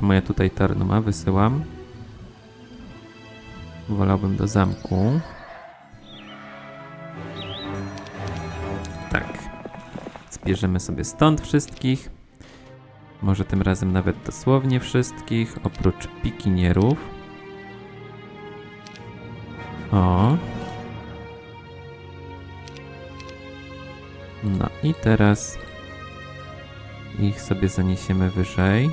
Czemu ja tutaj Tarnuma wysyłam? Wolałbym do zamku. Tak. Zbierzemy sobie stąd wszystkich. Może tym razem nawet dosłownie wszystkich, oprócz pikinierów. O. No i teraz ich sobie zaniesiemy wyżej.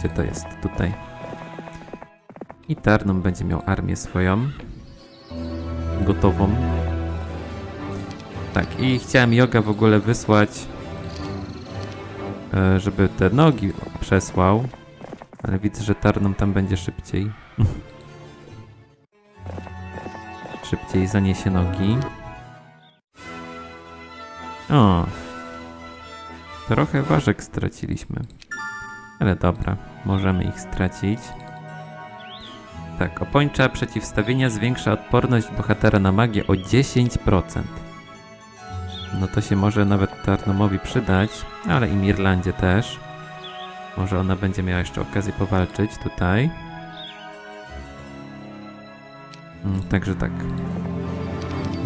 Gdzie to jest? Tutaj. I Tarnum będzie miał armię swoją. Gotową. Tak, i chciałem Yoga w ogóle wysłać, e, żeby te nogi przesłał. Ale widzę, że Tarnum tam będzie szybciej. szybciej zaniesie nogi. O. Trochę ważek straciliśmy. Ale dobra, możemy ich stracić. Tak, opończa przeciwstawienia zwiększa odporność bohatera na magię o 10%. No to się może nawet Tarnumowi przydać, ale i Mirlandzie też. Może ona będzie miała jeszcze okazję powalczyć tutaj. Mm, Także tak.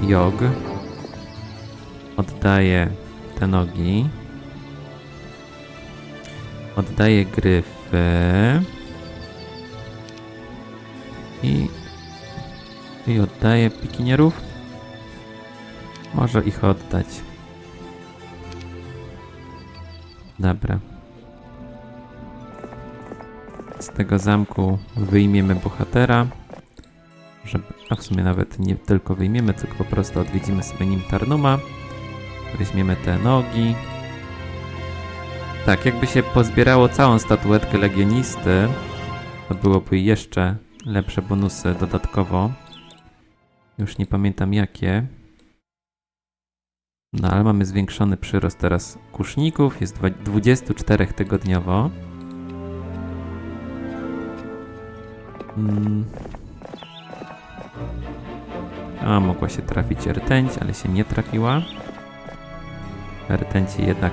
Jog oddaje te nogi. Oddaje gryfy. I, i oddaje pikinierów. Może ich oddać. Dobra. Z tego zamku wyjmiemy bohatera. Żeby, a w sumie nawet nie tylko wyjmiemy, tylko po prostu odwiedzimy sobie nim Tarnuma. Weźmiemy te nogi. Tak, jakby się pozbierało całą statuetkę legionisty, to byłoby jeszcze lepsze bonusy dodatkowo. Już nie pamiętam jakie. No ale mamy zwiększony przyrost teraz kuszników, jest dwa- 24 tygodniowo. Mm. A, mogła się trafić rtęć, ale się nie trafiła. Rtęci jednak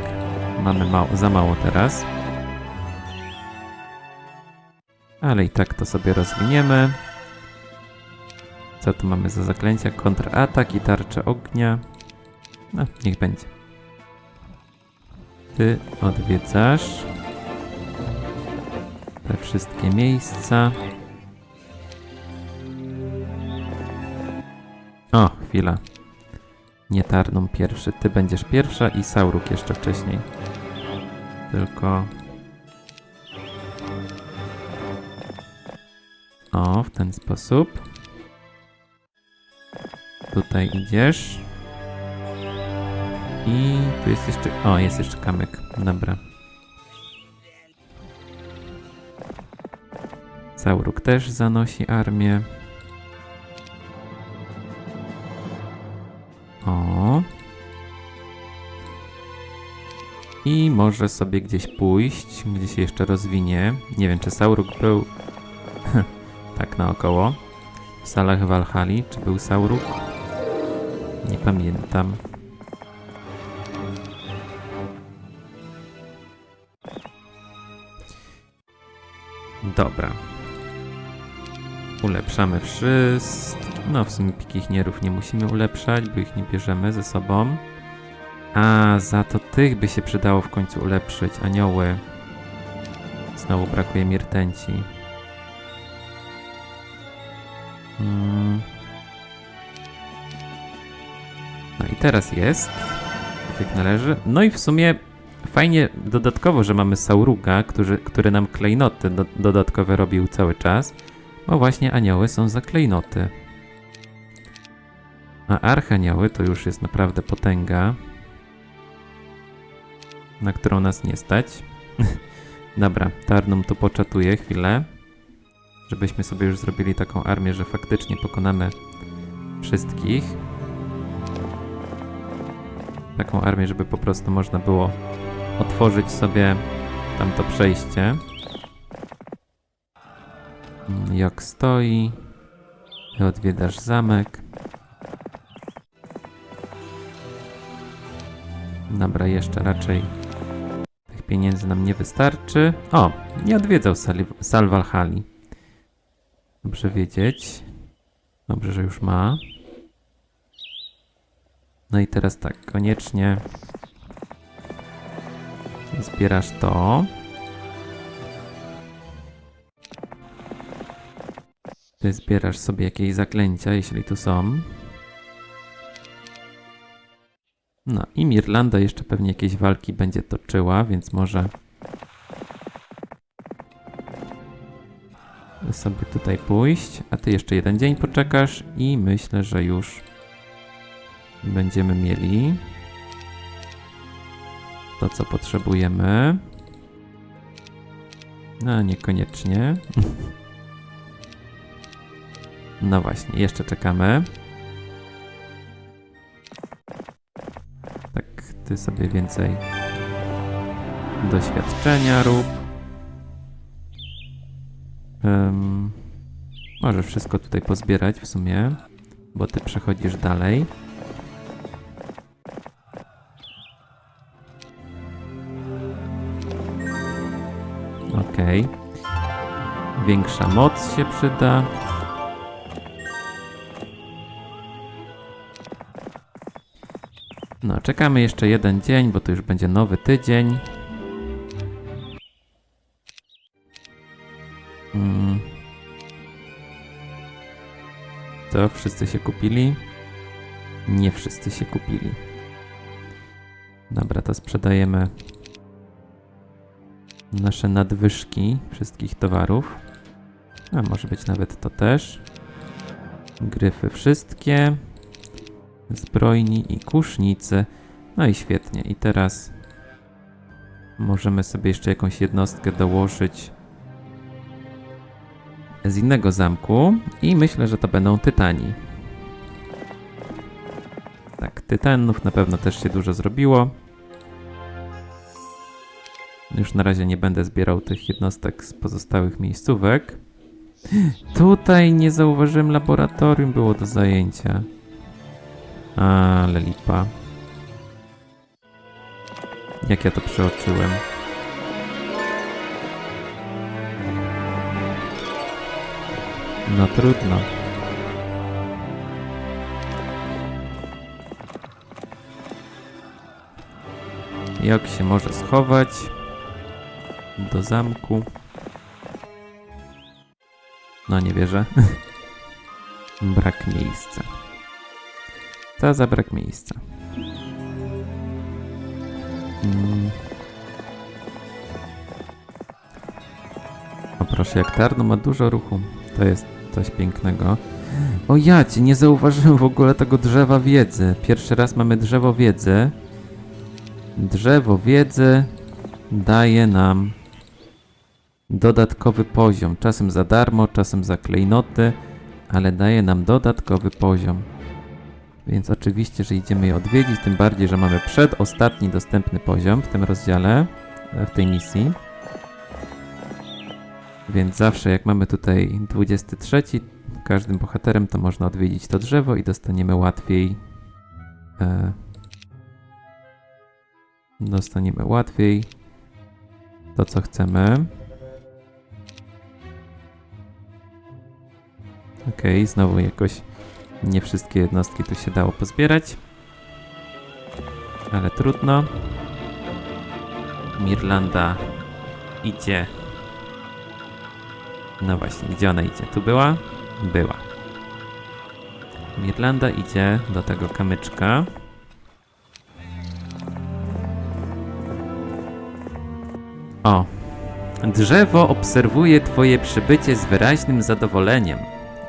mamy mało, za mało teraz. Ale i tak to sobie rozwiniemy. Co tu mamy za zaklęcia? Kontratak i tarcze ognia. No, niech będzie. Ty odwiedzasz te wszystkie miejsca. O, chwila. Nie Tarnum pierwszy, ty będziesz pierwsza i Sauruk jeszcze wcześniej. Tylko... O, w ten sposób. Tutaj idziesz. I tu jest jeszcze... O, jest jeszcze kamyk. Dobra. Sauruk też zanosi armię. I może sobie gdzieś pójść, gdzie się jeszcze rozwinie. Nie wiem, czy Sauruk był tak naokoło. W salach Walhali, czy był Sauruk? Nie pamiętam. Dobra. Ulepszamy wszystko. No, w sumie pikichnierów nie musimy ulepszać, bo ich nie bierzemy ze sobą. A, za to tych by się przydało w końcu ulepszyć. Anioły. Znowu brakuje mi rtęci. Mm. No i teraz jest. Tak jak należy. No i w sumie fajnie dodatkowo, że mamy Sauruga, który, który nam klejnoty do, dodatkowe robił cały czas. Bo właśnie anioły są za klejnoty. A archanioły to już jest naprawdę potęga, na którą nas nie stać. Dobra, Tarnum tu poczatuje chwilę, żebyśmy sobie już zrobili taką armię, że faktycznie pokonamy wszystkich. Taką armię, żeby po prostu można było otworzyć sobie tamto przejście. Mm, Jak stoi. Odwiedzasz zamek. Dobra, jeszcze raczej tych pieniędzy nam nie wystarczy. O, nie odwiedzał Sali-. Dobrze wiedzieć. Dobrze, że już ma. No i teraz tak, koniecznie zbierasz to. Ty zbierasz sobie jakieś zaklęcia, jeśli tu są. No i Mirlanda jeszcze pewnie jakieś walki będzie toczyła, więc może sobie tutaj pójść, a ty jeszcze jeden dzień poczekasz i myślę, że już będziemy mieli to, co potrzebujemy. No, niekoniecznie. No właśnie, jeszcze czekamy. Ty sobie więcej doświadczenia rób. Em, możesz wszystko tutaj pozbierać w sumie, bo ty przechodzisz dalej. Okej. Większa moc się przyda. No, czekamy jeszcze jeden dzień, bo to już będzie nowy tydzień. Mm. To wszyscy się kupili? Nie wszyscy się kupili. Dobra, to sprzedajemy nasze nadwyżki wszystkich towarów. A może być nawet to też. Gryfy wszystkie. Zbrojni i kusznicy. No i świetnie. I teraz możemy sobie jeszcze jakąś jednostkę dołożyć z innego zamku. I myślę, że to będą tytani. Tak, tytanów na pewno też się dużo zrobiło. Już na razie nie będę zbierał tych jednostek z pozostałych miejscówek. Tutaj nie zauważyłem laboratorium było do zajęcia. Ale lipa. Jak ja to przeoczyłem. No trudno. Jak się może schować? Do zamku. No nie wierzę. brak miejsca. Co za brak miejsca. Mm. O proszę, jak Tarno ma dużo ruchu. To jest coś pięknego. O jacie, nie zauważyłem w ogóle tego drzewa wiedzy. Pierwszy raz mamy drzewo wiedzy. Drzewo wiedzy daje nam dodatkowy poziom. Czasem za darmo, czasem za klejnoty, ale daje nam dodatkowy poziom. Więc oczywiście, że idziemy je odwiedzić, tym bardziej, że mamy przedostatni dostępny poziom w tym rozdziale, e, w tej misji. Więc zawsze jak mamy tutaj 23 każdym bohaterem, to można odwiedzić to drzewo i dostaniemy łatwiej e, dostaniemy łatwiej to, co chcemy. Okej, znowu jakoś nie wszystkie jednostki tu się dało pozbierać. Ale trudno. Mirlanda idzie. No właśnie, gdzie ona idzie? Tu była? Była. Mirlanda idzie do tego kamyczka. O. Drzewo obserwuje twoje przybycie z wyraźnym zadowoleniem.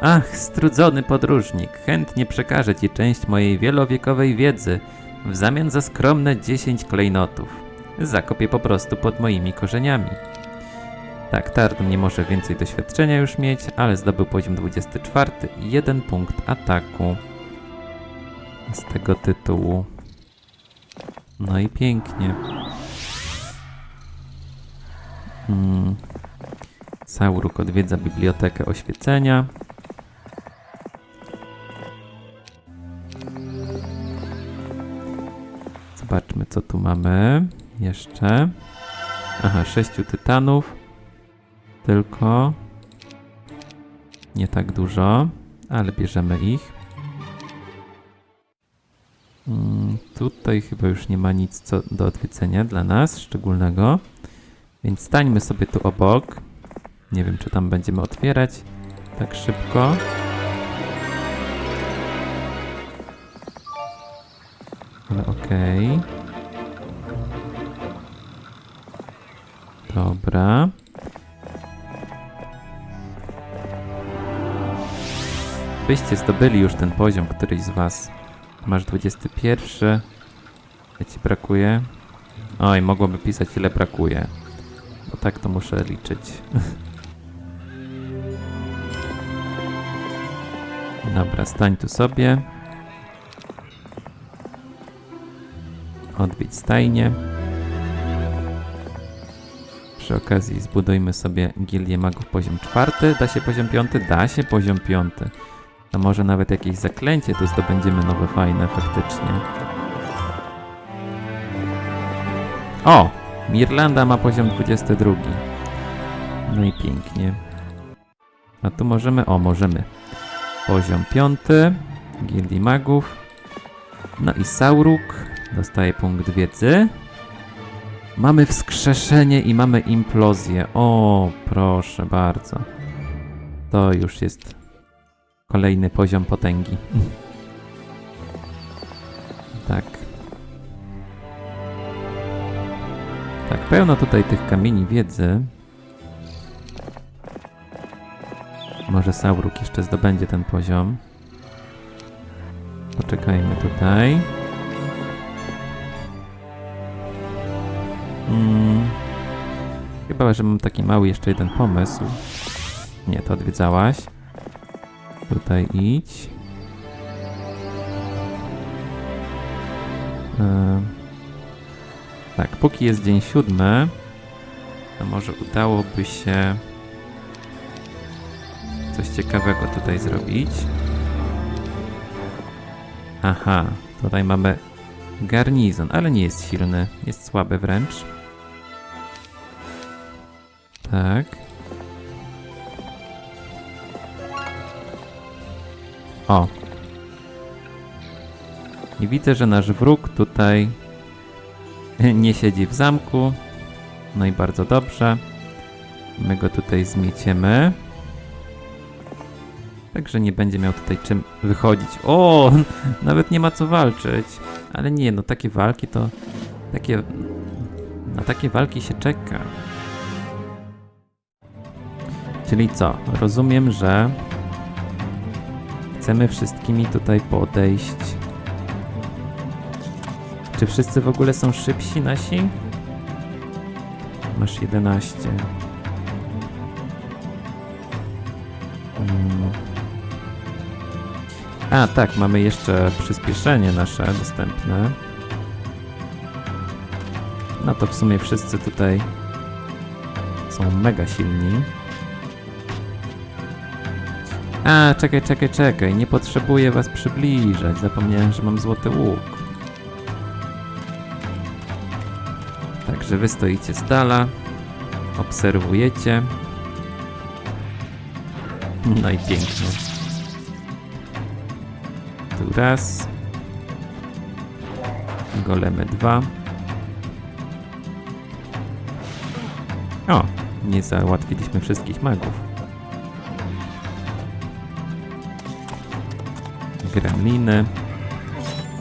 Ach, strudzony podróżnik, chętnie przekażę ci część mojej wielowiekowej wiedzy w zamian za skromne 10 klejnotów. Zakopię po prostu pod moimi korzeniami. Tak, Tarn nie może więcej doświadczenia już mieć, ale zdobył poziom 24 i jeden punkt ataku z tego tytułu. No i pięknie. Hmm. Sauruk odwiedza bibliotekę oświecenia. Zobaczmy, co tu mamy jeszcze. Aha, sześciu tytanów. Tylko. Nie tak dużo, ale bierzemy ich. Mm, tutaj chyba już nie ma nic co do odwiedzenia dla nas szczególnego. Więc stańmy sobie tu obok. Nie wiem, czy tam będziemy otwierać tak szybko. Ale okej. Dobra. Byście zdobyli już ten poziom, któryś z was. Masz 21. Ile ci brakuje? Oj, mogłoby pisać ile brakuje. Bo tak to muszę liczyć. Dobra, stań tu sobie. Odwiedź stajnię. Przy okazji zbudujmy sobie gildię magów poziom czwarty. Da się poziom piąty? Da się poziom piąty. To może nawet jakieś zaklęcie tu zdobędziemy nowe, fajne faktycznie. O! Mirlanda ma poziom 22. No i pięknie. A tu możemy, o możemy. Poziom 5. Gildii Magów. No i Sauruk dostaje punkt wiedzy. Mamy wskrzeszenie i mamy implozję. O, proszę bardzo. To już jest kolejny poziom potęgi. tak. Tak, pełno tutaj tych kamieni wiedzy. Może Sauruk jeszcze zdobędzie ten poziom. Poczekajmy tutaj. Mm. Chyba, że mam taki mały jeszcze jeden pomysł. Nie, to odwiedzałaś. Tutaj idź. Ym. Tak, póki jest dzień siódmy, to może udałoby się coś ciekawego tutaj zrobić. Aha, tutaj mamy garnizon, ale nie jest silny, jest słaby wręcz. Tak. O. I widzę, że nasz wróg tutaj nie siedzi w zamku. No i bardzo dobrze. My go tutaj zmieciemy. Także nie będzie miał tutaj czym wychodzić. O! Nawet nie ma co walczyć. Ale nie, no takie walki to... Takie... Na takie walki się czeka. Czyli co? Rozumiem, że... Chcemy wszystkimi tutaj podejść. Czy wszyscy w ogóle są szybsi nasi? Masz 11. Mm. A, tak, mamy jeszcze przyspieszenie nasze dostępne. No to w sumie wszyscy tutaj są mega silni. A, czekaj, czekaj, czekaj. Nie potrzebuję was przybliżać. Zapomniałem, że mam złoty łuk. Także wy stoicie z dala, obserwujecie. No i pięknie. Tu raz. Golemy dwa. O, nie załatwiliśmy wszystkich magów. Gremliny.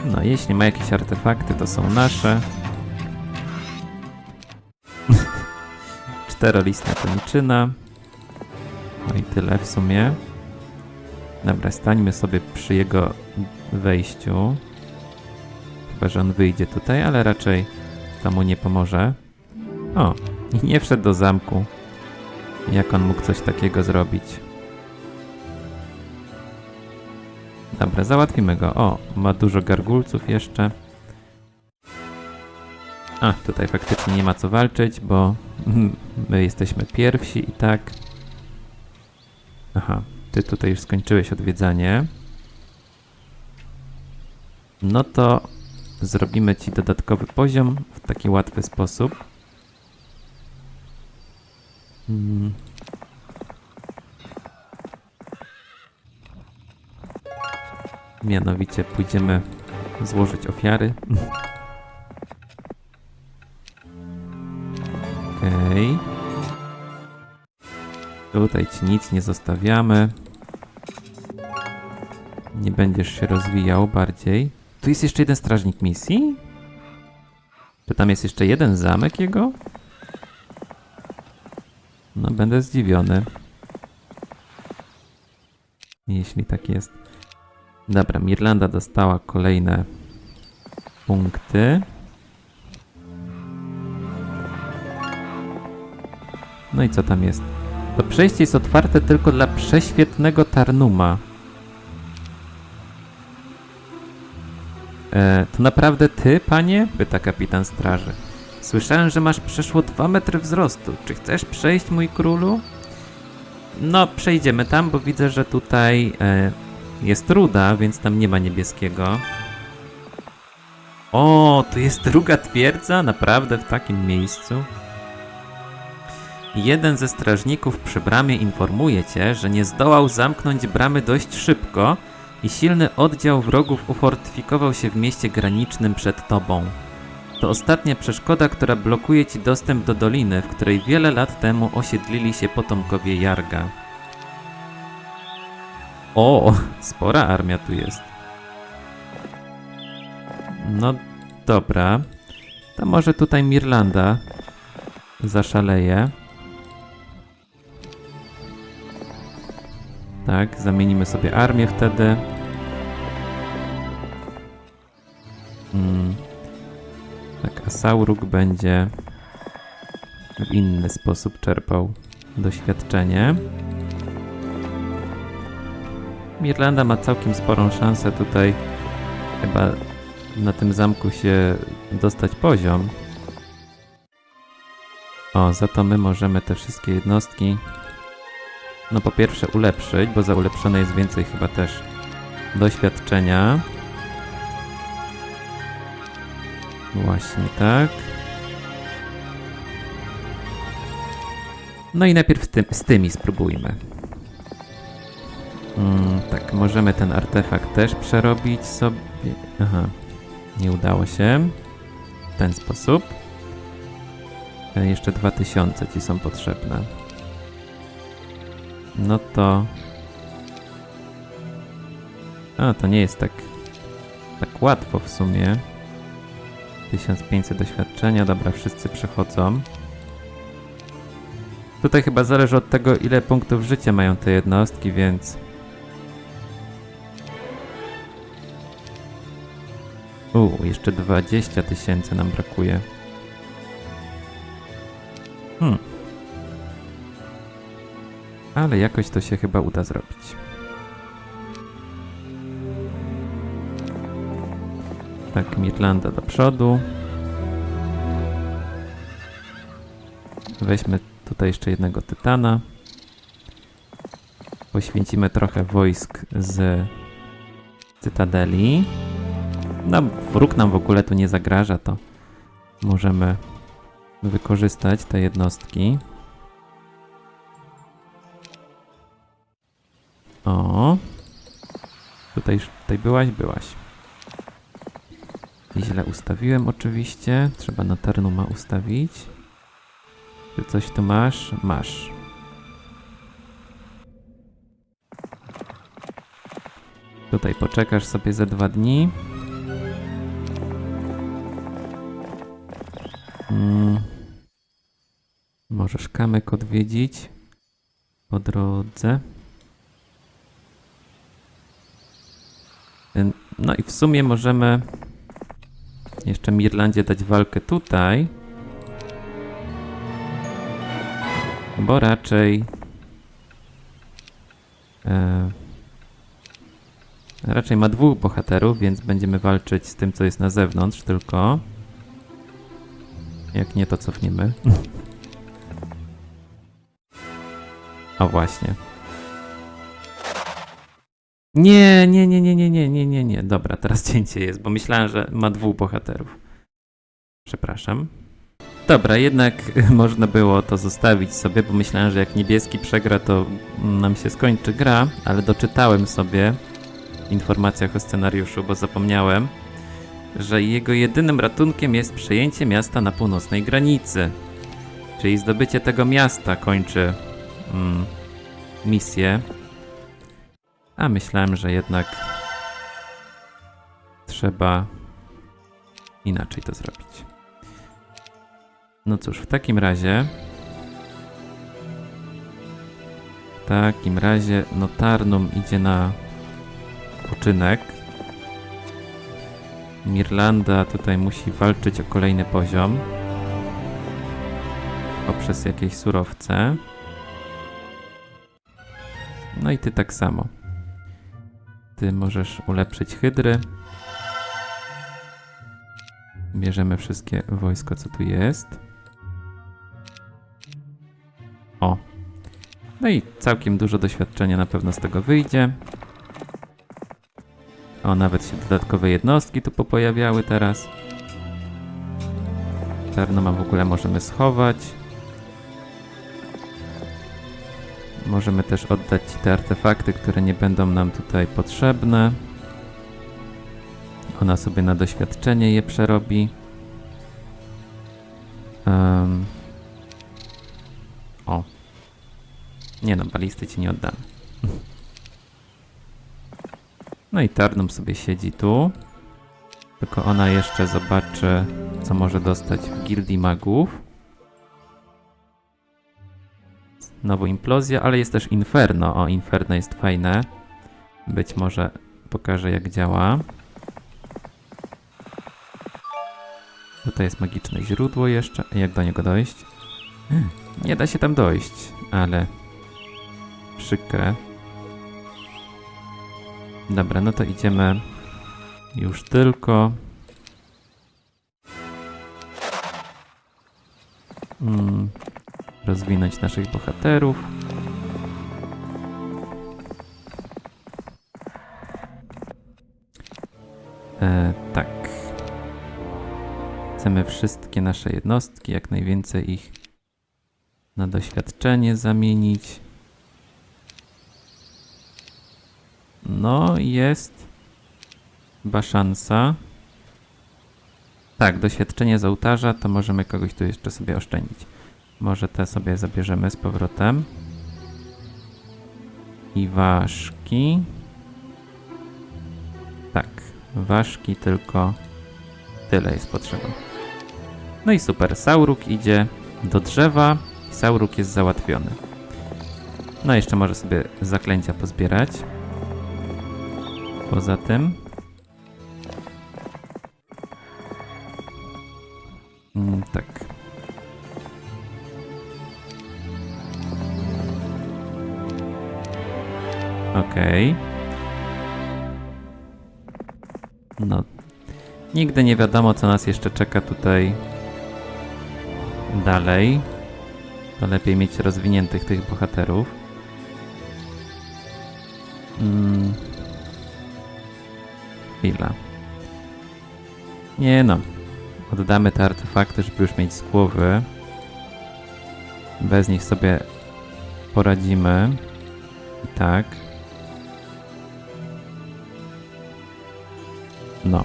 No, jeśli ma jakieś artefakty, to są nasze. Czterolistna koniczyna. No i tyle w sumie. Dobra, stańmy sobie przy jego wejściu. Chyba, że on wyjdzie tutaj, ale raczej to mu nie pomoże. O, i nie wszedł do zamku. Jak on mógł coś takiego zrobić? Dobra, załatwimy go. O, ma dużo gargulców jeszcze. A, tutaj faktycznie nie ma co walczyć, bo my jesteśmy pierwsi i tak. Aha, ty tutaj już skończyłeś odwiedzanie. No to zrobimy ci dodatkowy poziom w taki łatwy sposób. Mm. Mianowicie pójdziemy złożyć ofiary. Okej. Tutaj ci nic nie zostawiamy. Nie będziesz się rozwijał bardziej. Tu jest jeszcze jeden strażnik misji? Czy tam jest jeszcze jeden zamek jego? No, będę zdziwiony. Jeśli tak jest. Dobra, Mirlanda dostała kolejne punkty. No i co tam jest? To przejście jest otwarte tylko dla prześwietnego Tarnuma. E, to naprawdę ty, panie? Pyta kapitan straży. Słyszałem, że masz przeszło 2 metry wzrostu. Czy chcesz przejść, mój królu? No, przejdziemy tam, bo widzę, że tutaj e, jest ruda, więc tam nie ma niebieskiego. O, tu jest druga twierdza? Naprawdę w takim miejscu? Jeden ze strażników przy bramie informuje cię, że nie zdołał zamknąć bramy dość szybko i silny oddział wrogów ufortyfikował się w mieście granicznym przed tobą. To ostatnia przeszkoda, która blokuje ci dostęp do doliny, w której wiele lat temu osiedlili się potomkowie Jarga. O, spora armia tu jest. No dobra. To może tutaj Mirlanda zaszaleje. Tak, zamienimy sobie armię wtedy. Mm. Tak, a Sauruk będzie w inny sposób czerpał doświadczenie. Mirlanda ma całkiem sporą szansę tutaj chyba na tym zamku się dostać poziom. O, za to my możemy te wszystkie jednostki no po pierwsze ulepszyć, bo za ulepszone jest więcej chyba też doświadczenia. Właśnie tak. No i najpierw z, z tymi spróbujmy. Mm, tak, możemy ten artefakt też przerobić sobie. Aha, nie udało się. W ten sposób. E, Jeszcze 2000 ci są potrzebne. No to. A, to nie jest tak. Tak łatwo w sumie. 1500 doświadczenia, dobra, wszyscy przechodzą. Tutaj chyba zależy od tego, ile punktów życia mają te jednostki, więc. U, jeszcze 20 tysięcy nam brakuje. Hmm. Ale jakoś to się chyba uda zrobić. Tak, Mirlanda do przodu. Weźmy tutaj jeszcze jednego tytana. Poświęcimy trochę wojsk z Cytadeli. No, wróg nam w ogóle tu nie zagraża, to możemy wykorzystać te jednostki. O. Tutaj, tutaj byłaś, byłaś. Źle ustawiłem oczywiście. Trzeba na Tarnuma ustawić. Czy coś tu masz? Masz. Tutaj poczekasz sobie ze dwa dni. Mm. Możesz kamyk odwiedzić po drodze. No i w sumie możemy jeszcze Mirlandzie dać walkę tutaj. Bo raczej. E, raczej ma dwóch bohaterów, więc będziemy walczyć z tym, co jest na zewnątrz, tylko. Jak nie, to cofniemy. o właśnie. Nie, nie, nie, nie, nie, nie, nie, nie, nie. Dobra, teraz cięcie jest, bo myślałem, że ma dwóch bohaterów. Przepraszam. Dobra, jednak można było to zostawić sobie, bo myślałem, że jak niebieski przegra, to nam się skończy gra, ale doczytałem sobie w informacjach o scenariuszu, bo zapomniałem, że jego jedynym ratunkiem jest przejęcie miasta na północnej granicy. Czyli zdobycie tego miasta kończy mm, misję. A myślałem, że jednak trzeba inaczej to zrobić. No cóż, w takim razie. W takim razie Notarnum idzie na poczynek. Mirlanda tutaj musi walczyć o kolejny poziom. Poprzez jakieś surowce. No i ty tak samo. Ty możesz ulepszyć hydry. Bierzemy wszystkie wojsko, co tu jest. O. No i całkiem dużo doświadczenia na pewno z tego wyjdzie. O, nawet się dodatkowe jednostki tu popojawiały teraz. Tarnoma w ogóle możemy schować. Możemy też oddać ci te artefakty, które nie będą nam tutaj potrzebne. Ona sobie na doświadczenie je przerobi. Em. O. Nie no, balisty ci nie oddamy. No i Tarnum sobie siedzi tu. Tylko ona jeszcze zobaczy, co może dostać w Gildii Magów. Znowu implozja, ale jest też Inferno. O, Inferno jest fajne. Być może pokażę, jak działa. Tutaj jest magiczne źródło jeszcze. Jak do niego dojść? Hmm, Nie da się tam dojść, ale przykre. Dobra, no to idziemy już tylko. Mm, rozwinąć naszych bohaterów. E, tak. Chcemy wszystkie nasze jednostki, jak najwięcej ich na doświadczenie zamienić. No, jest chyba szansa. Tak, doświadczenie z ołtarza, to możemy kogoś tu jeszcze sobie oszczędzić. Może te sobie zabierzemy z powrotem. I ważki. Tak, ważki tylko tyle jest potrzeba. No i super, Sauruk idzie do drzewa Sauruk jest załatwiony. No jeszcze może sobie zaklęcia pozbierać. Poza tym. Mm, tak. Okej. No. Nigdy nie wiadomo, co nas jeszcze czeka tutaj dalej. To lepiej mieć rozwiniętych tych bohaterów. Mm. Chwila. Nie no. Oddamy te artefakty, żeby już mieć z głowy. Bez nich sobie poradzimy. I tak. No.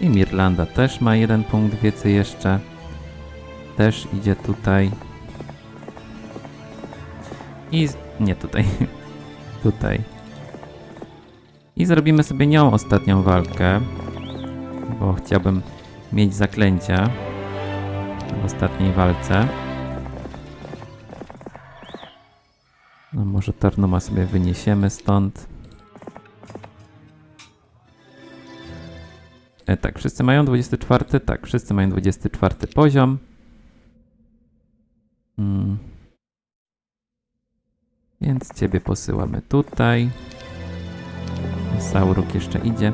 I Mirlanda też ma jeden punkt więcej jeszcze. Też idzie tutaj. I... Nie tutaj. tutaj. I zrobimy sobie nią ostatnią walkę. Bo chciałbym mieć zaklęcia w ostatniej walce. No może Tarnuma sobie wyniesiemy stąd. E, tak, wszyscy mają 24? Tak, wszyscy mają 24 poziom. Mm. Więc ciebie posyłamy tutaj. Sauruk jeszcze idzie.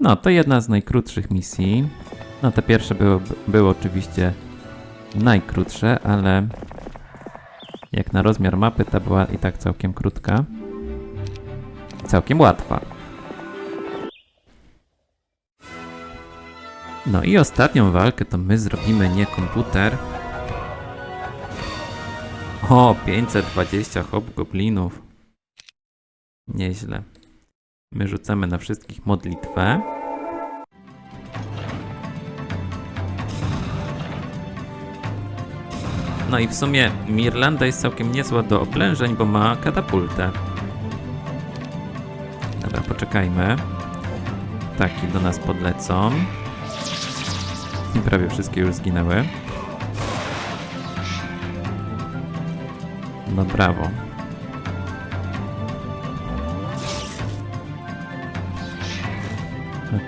No, to jedna z najkrótszych misji. No, te pierwsze były, były oczywiście najkrótsze, ale jak na rozmiar mapy ta była i tak całkiem krótka. całkiem łatwa. No i ostatnią walkę to my zrobimy nie komputer. O, 520 hobgoblinów. Nieźle. My rzucamy na wszystkich modlitwę. No i w sumie Mirlanda jest całkiem niezła do oblężeń, bo ma katapultę. Dobra, poczekajmy. Taki do nas podlecą. Prawie wszystkie już zginęły. No brawo.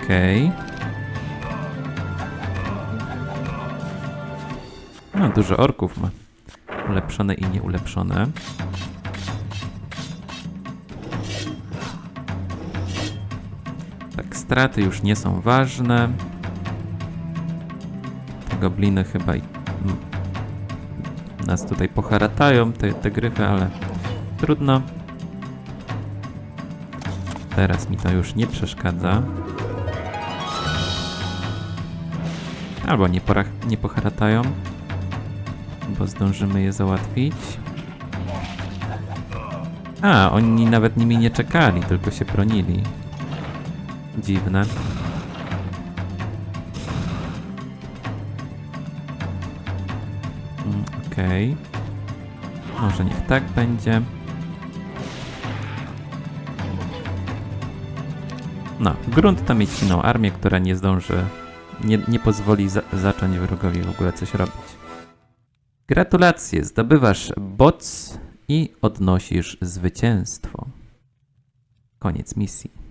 Okej. No, dużo orków ma. Ulepszone i nieulepszone. Tak, straty już nie są ważne. Te gobliny chyba i, nas tutaj poharatają, te, te gryfy, ale trudno. Teraz mi to już nie przeszkadza. Albo nie, porach, nie poharatają, bo zdążymy je załatwić. A, oni nawet nimi nie czekali, tylko się bronili. Dziwne. Mm, Okej. Może niech tak będzie. No, grunt to mieć silną armię, która nie zdąży, nie, nie pozwoli za zacząć wrogowi w ogóle coś robić. Gratulacje, zdobywasz boc i odnosisz zwycięstwo. Koniec misji.